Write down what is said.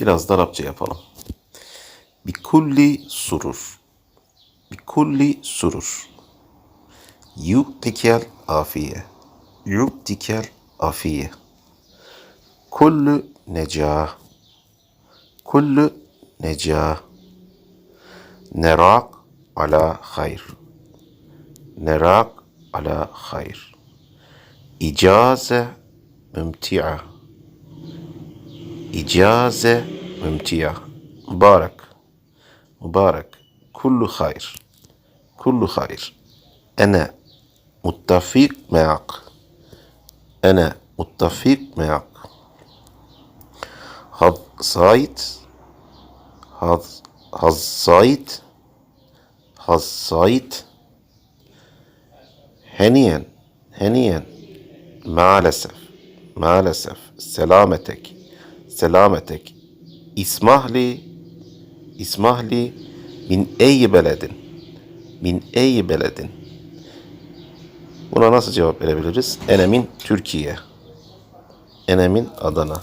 Biraz da Arapça yapalım. Bikulli surur. Bikulli surur. Yu'tikel afiye. Yu'tikel afiye. Kullu necah. Kullu necah. Nerak ala hayr. Nerak ala hayr. İcaze mümti'a. İcaze mümti'a. Mübarek. Mübarek. Kullu hayr. Kullu hayr. Ene muttafik me'ak. Ene muttafik me'ak. Had sait. Had haz sait. Haz sait. Heniyen. Heniyen. Maalesef. Maalesef. Selametek. Selametek. İsmahli. İsmahli. Min ey beledin. Min ey beledin. Buna nasıl cevap verebiliriz? Enemin Türkiye. Enemin Adana.